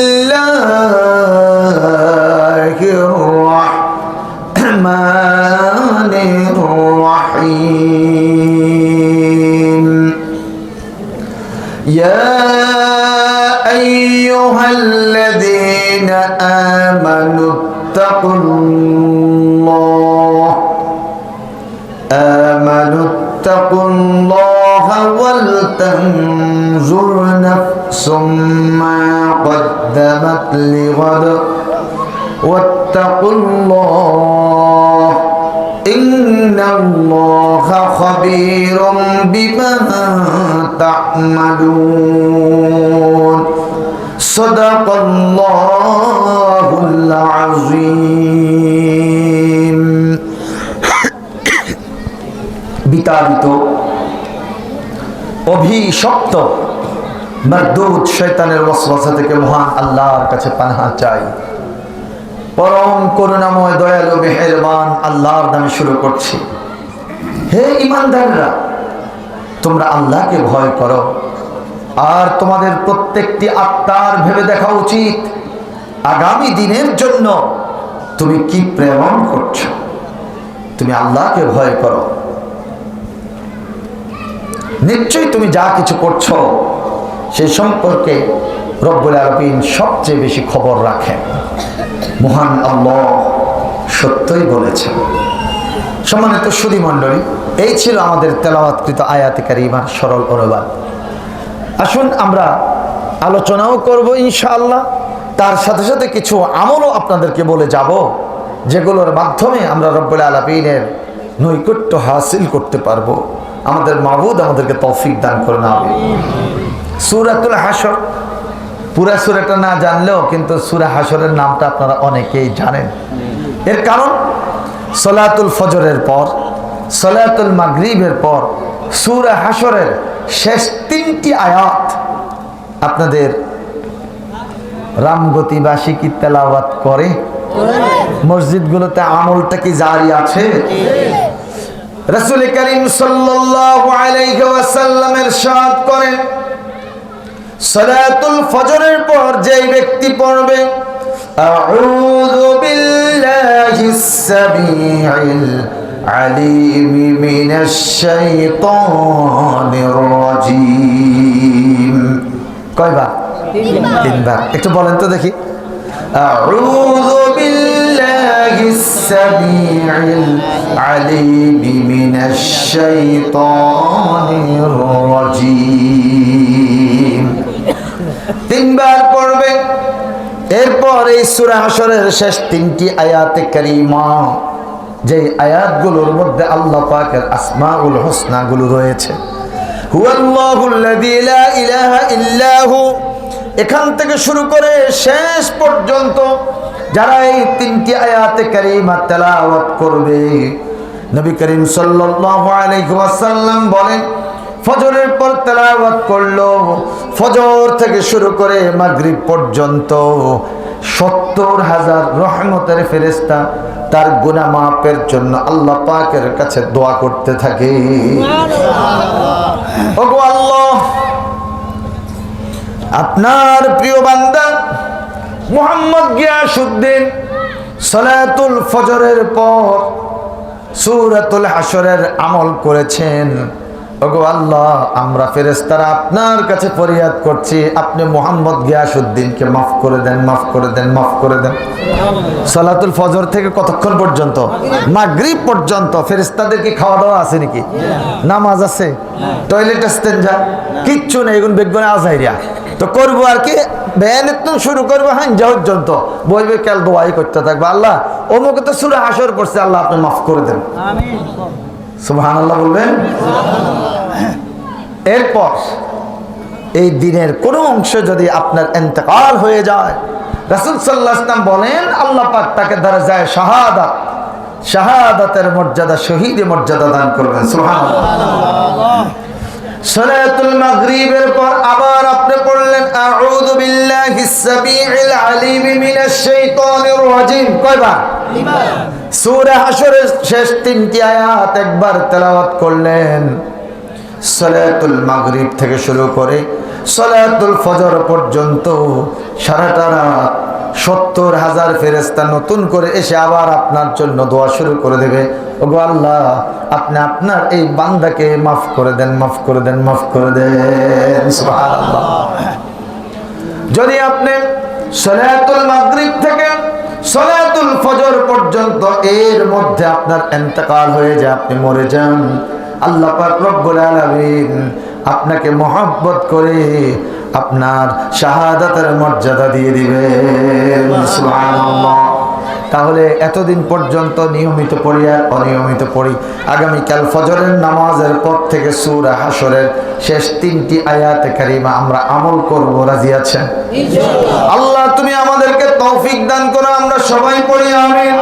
الله الرحمن الرحيم. يا أيها الذين آمنوا اتقوا الله. آمنوا اتقوا الله ولتنظر نفس ما قدمت لغد واتقوا الله إن الله خبير بما تعملون صدق الله العظيم বিতাড়িত অভিশপ্ত মরদুদ শৈতানের ওয়াসওয়াসা থেকে মহান আল্লাহর কাছে পানাহা চাই। পরম করুণাময়, দয়ালু, মেহেরবান আল্লাহর নামে শুরু করছি। হে ইমানদাররা, তোমরা আল্লাহকে ভয় করো। আর তোমাদের প্রত্যেকটি আত্মার ভেবে দেখা উচিত, আগামী দিনের জন্য তুমি কি প্রেরণ করছ? তুমি আল্লাহকে ভয় করো। নিশ্চয়ই তুমি যা কিছু করছ সেই সম্পর্কে রব্বুল আলমিন সবচেয়ে বেশি খবর রাখেন। মহান আল্লাহ সত্যই বলেছেন। সম্মানিত সুদী মণ্ডলী, এই ছিল আমাদের তেলাওয়াতকৃত আয়াতে কারিমার সরল অনুবাদ। আসুন আমরা আলোচনাও করব ইনশাআল্লাহ। তার সাথে সাথে কিছু আমলও আপনাদেরকে বলে যাব, যেগুলোর মাধ্যমে আমরা রব্বুল আলমিনের নৈকট্য হাসিল করতে পারব। আমাদের মাহবুদ আমাদেরকে তৌফিক দান করে না সুরাতুল হাসর পুরা সুরাটা না জানলেও কিন্তু সুরা হাসরের নামটা আপনারা অনেকেই জানেন। এর কারণ, সলাতুল ফজরের পর, সলাতুল মাগরিবের পর সুরা হাসরের শেষ তিনটি আয়াত আপনাদের রামগতিবাসী কি তেলাওয়াত করে? মসজিদগুলোতে আমলটা কি জারি আছে? রসুল করিম সাল্লাল্লাহু আলাইহি করেন সালাতুল ফজরের পর যেই ব্যক্তি পড়বে আউযু বিল্লাহিস সামিউল আলিম মিনাশ শাইতানির রাজিম। কয়বার? তিনবার। একটু বলেন তো দেখি। আউযু বিল্লাহিস সামিউল আলিম মিনাশ শাইতানির রাজিম তিনবার পড়বে এরপর এই সূরা হাসরের শেষ তিনটি আয়াতে কারিমা যে আয়াতগুলোর মধ্যে আল্লাহ পাকের আসমাউল হোসনাগুলো রয়েছে। এখান থেকে শুরু করে শেষ পর্যন্ত যারা এই তিনটি আয়াতে কারিমা তেলাওয়াত করবে, নবী করিম ওয়াসাল্লাম বলেন ফজরের পর তেলাওয়াত করল। ফজর থেকে শুরু করে মাগরিব পর্যন্ত সত্তর হাজার রহমতের ফেরেস্তা তার গুনাহ মাপের জন্য আল্লাহ পাকের কাছে দোয়া করতে থাকে। ওগো আল্লাহ আপনার প্রিয় বান্দা মোহাম্মদ গিয়াসুদ্দিন সলাতুল ফজরের পর সুরাতুল হাসরের আমল করেছেন। ওগো আল্লাহ, আমরা ফেরেস্তারা আপনার কাছে ফরিয়াদ করছি। আপনি মোহাম্মদ গিয়াসুদ্দিনকে মাফ করে দেন, মাফ করে দেন, মাফ করে দেন। সলাতুল ফজর থেকে কতক্ষণ পর্যন্ত? মাগরিব পর্যন্ত। ফেরেস্তাদের কি খাওয়া দাওয়া আছে নাকি? নামাজ আছে? টয়লেট আসতেন যা? কিচ্ছু নেই এগুলো বেগুনে আজাইরিয়া তো করব আর কি? ভ্যান শুরু করব হ্যাঁ পর্যন্ত। বলবে কাল দোয়াই করতে থাকবে। আল্লাহ, অমুকে তো সুরে হাসর করছে, আল্লাহ আপনি মাফ করে দেন। সুবহান আল্লাহ বলবেন? এরপর এই দিনের কোন অংশ যদি আপনার এতেকাল হয়ে যায়, রাসুল সাল্লাহ বলেন, আল্লাহ পাক তাকে দ্বারা যায় শাহাদাত শাহাদাতের মর্যাদা শহীদ মর্যাদা দান করবেন সুবহান সলাতুল মাগরিবের পর আবার আপনি পড়লেন, আউযু বিল্লাহিস সামিউল আলিম মিনাশ শাইতানির রাজিম। কয়বার? শেষ তিনটি আয়াত একবার তেলাওয়াত করলেন। থেকে শুরু করে ফজর পর্যন্ত সারাটা রাত সত্তর হাজার ফেরেস্তা নতুন করে এসে আবার আপনার জন্য দোয়া শুরু করে দেবে। ওগো আল্লাহ, আপনি আপনার এই বান্দাকে মাফ করে দেন, মাফ করে দেন, মাফ করে দেন। যদি আপনি সলাতুল মাগরিব থেকে সলাতুল ফজর পর্যন্ত এর মধ্যে আপনার এন্তকাল হয়ে যায়, আপনি মরে যান। আল্লাহ পাক রব্বুল আলামিন আপনাকে মহব্বত করে আপনার শাহাদাতের মর্যাদা দিয়ে দিবেন। সুবহানাল্লাহ। তাহলে এতদিন পর্যন্ত নিয়মিত পড়ি আর অনিয়মিত পড়ি। আগামীকাল ফজরের নামাজের পর থেকে সুর হাসরের শেষ তিনটি আয়াতে কারিমা আমরা আমল করব। রাজি আছেন? আল্লাহ তুমি আমাদেরকে তৌফিক দান করো আমরা সবাই পড়ি আমিন।